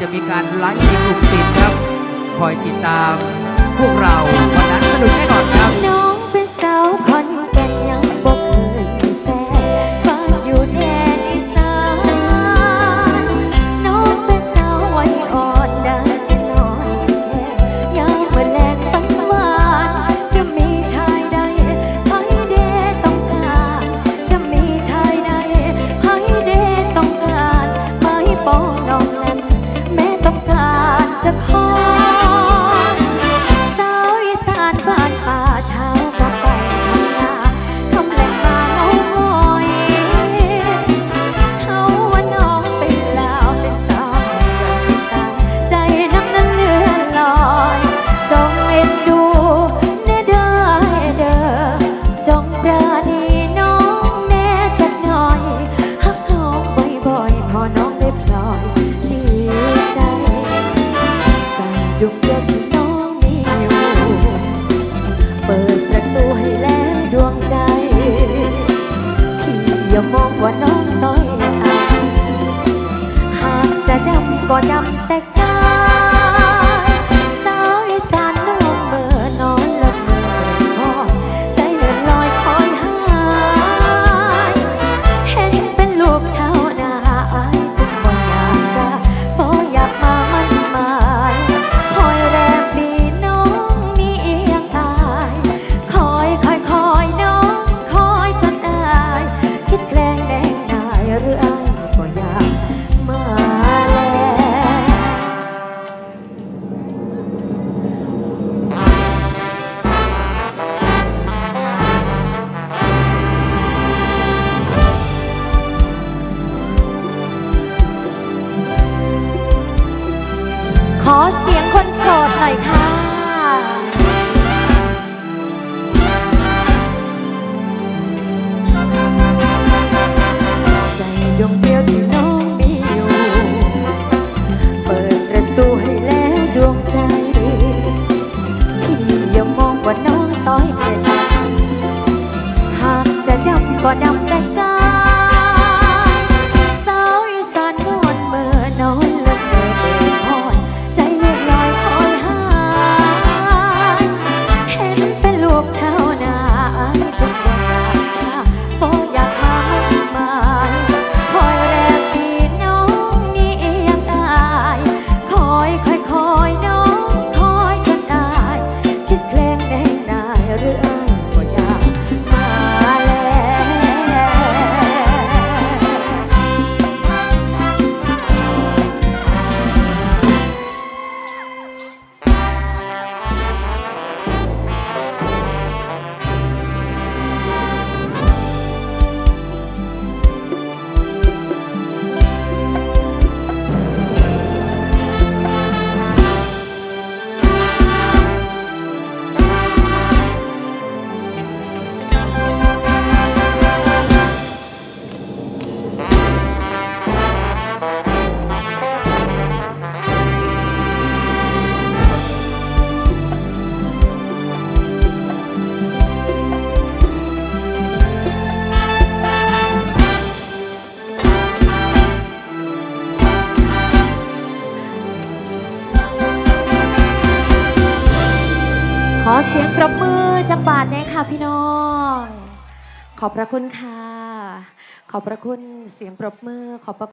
จะมีการไลฟ์ในกลุ่มติดครับ คอยติดตามพวกเราวันนั้นสนุกแน่ amor. ขอเสียงคนโสดหน่อยค่ะ ใจดวงเดียวที่น้องมีอยู่ เปิดประตูให้แล้วดวงใจ พี่ย่ามองว่าน้องต้อยเป็นหากจะดำก็ดำ เสียงปรบมือจากบาทแน่ค่ะพี่น้อง ขอบพระคุณค่ะ ขอบพระคุณเสียงปรบมือขอบพระ